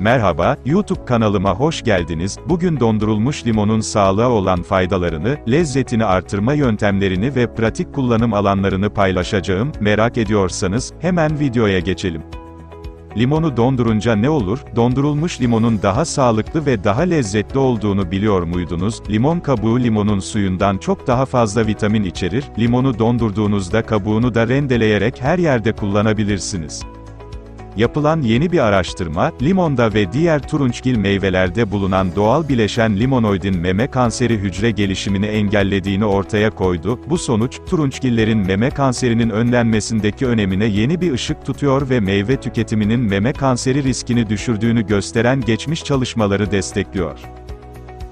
Merhaba, YouTube kanalıma hoş geldiniz. Bugün dondurulmuş limonun sağlığa olan faydalarını, lezzetini artırma yöntemlerini ve pratik kullanım alanlarını paylaşacağım. Merak ediyorsanız, hemen videoya geçelim. Limonu dondurunca ne olur? Dondurulmuş limonun daha sağlıklı ve daha lezzetli olduğunu biliyor muydunuz? Limon kabuğu limonun suyundan çok daha fazla vitamin içerir. Limonu dondurduğunuzda kabuğunu da rendeleyerek her yerde kullanabilirsiniz. Yapılan yeni bir araştırma, limonda ve diğer turunçgil meyvelerde bulunan doğal bileşen limonoidin meme kanseri hücre gelişimini engellediğini ortaya koydu. Bu sonuç, turunçgillerin meme kanserinin önlenmesindeki önemine yeni bir ışık tutuyor ve meyve tüketiminin meme kanseri riskini düşürdüğünü gösteren geçmiş çalışmaları destekliyor.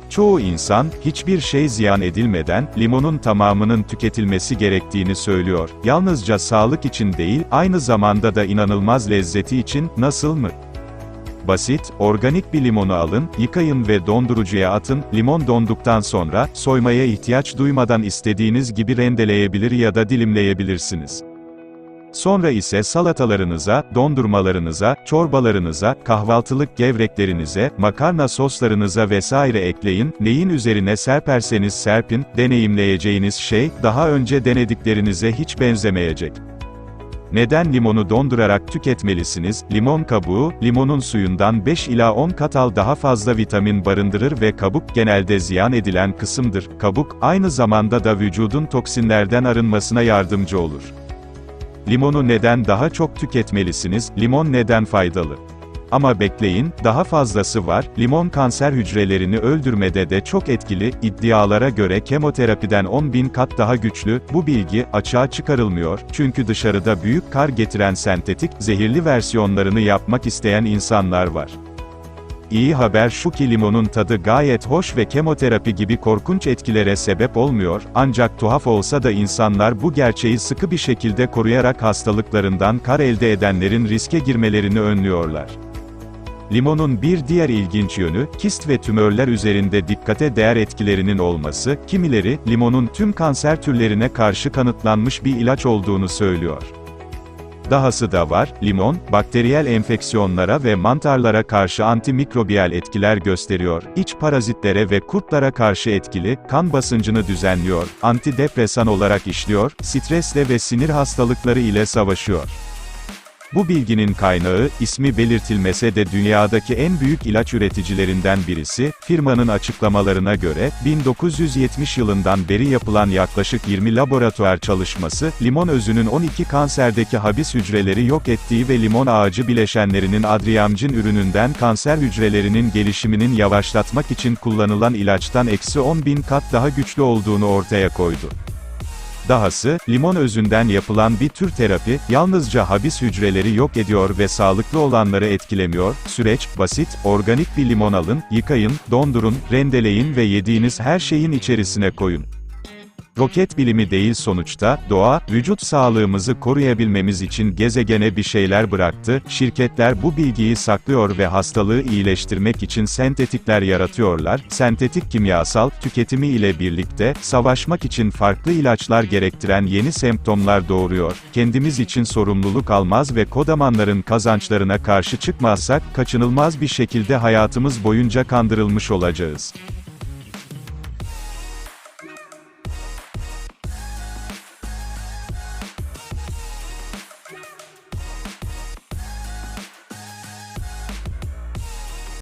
Çoğu insan, hiçbir şey ziyan edilmeden, limonun tamamının tüketilmesi gerektiğini söylüyor. Yalnızca sağlık için değil, aynı zamanda da inanılmaz lezzeti için, nasıl mı? Basit, organik bir limonu alın, yıkayın ve dondurucuya atın, limon donduktan sonra, soymaya ihtiyaç duymadan istediğiniz gibi rendeleyebilir ya da dilimleyebilirsiniz. Sonra ise salatalarınıza, dondurmalarınıza, çorbalarınıza, kahvaltılık gevreklerinize, makarna soslarınıza vesaire ekleyin, neyin üzerine serperseniz serpin, deneyimleyeceğiniz şey, daha önce denediklerinize hiç benzemeyecek. Neden limonu dondurarak tüketmelisiniz? Limon kabuğu, limonun suyundan 5 ila 10 kat al daha fazla vitamin barındırır ve kabuk genelde ziyan edilen kısımdır. Kabuk, aynı zamanda da vücudun toksinlerden arınmasına yardımcı olur. Limonu neden daha çok tüketmelisiniz? Limon neden faydalı? Ama bekleyin, daha fazlası var. Limon kanser hücrelerini öldürmede de çok etkili. İddialara göre kemoterapiden 10 bin kat daha güçlü. Bu bilgi açığa çıkarılmıyor. Çünkü dışarıda büyük kar getiren sentetik, zehirli versiyonlarını yapmak isteyen insanlar var. İyi haber şu ki limonun tadı gayet hoş ve kemoterapi gibi korkunç etkilere sebep olmuyor, ancak tuhaf olsa da insanlar bu gerçeği sıkı bir şekilde koruyarak hastalıklarından kar elde edenlerin riske girmelerini önlüyorlar. Limonun bir diğer ilginç yönü, kist ve tümörler üzerinde dikkate değer etkilerinin olması, kimileri, limonun tüm kanser türlerine karşı kanıtlanmış bir ilaç olduğunu söylüyor. Dahası da var, limon, bakteriyel enfeksiyonlara ve mantarlara karşı antimikrobiyal etkiler gösteriyor, iç parazitlere ve kurtlara karşı etkili, kan basıncını düzenliyor, antidepresan olarak işliyor, stresle ve sinir hastalıkları ile savaşıyor. Bu bilginin kaynağı, ismi belirtilmese de dünyadaki en büyük ilaç üreticilerinden birisi, firmanın açıklamalarına göre, 1970 yılından beri yapılan yaklaşık 20 laboratuvar çalışması, limon özünün 12 kanserdeki habis hücreleri yok ettiği ve limon ağacı bileşenlerinin adriyamcin ürününden kanser hücrelerinin gelişiminin yavaşlatmak için kullanılan ilaçtan eksi 10 bin kat daha güçlü olduğunu ortaya koydu. Dahası, limon özünden yapılan bir tür terapi, yalnızca habis hücreleri yok ediyor ve sağlıklı olanları etkilemiyor. Süreç, basit, organik bir limon alın, yıkayın, dondurun, rendeleyin ve yediğiniz her şeyin içerisine koyun. Roket bilimi değil sonuçta, doğa, vücut sağlığımızı koruyabilmemiz için gezegene bir şeyler bıraktı, şirketler bu bilgiyi saklıyor ve hastalığı iyileştirmek için sentetikler yaratıyorlar, sentetik kimyasal, tüketimi ile birlikte, savaşmak için farklı ilaçlar gerektiren yeni semptomlar doğuruyor, kendimiz için sorumluluk almaz ve kodamanların kazançlarına karşı çıkmazsak, kaçınılmaz bir şekilde hayatımız boyunca kandırılmış olacağız.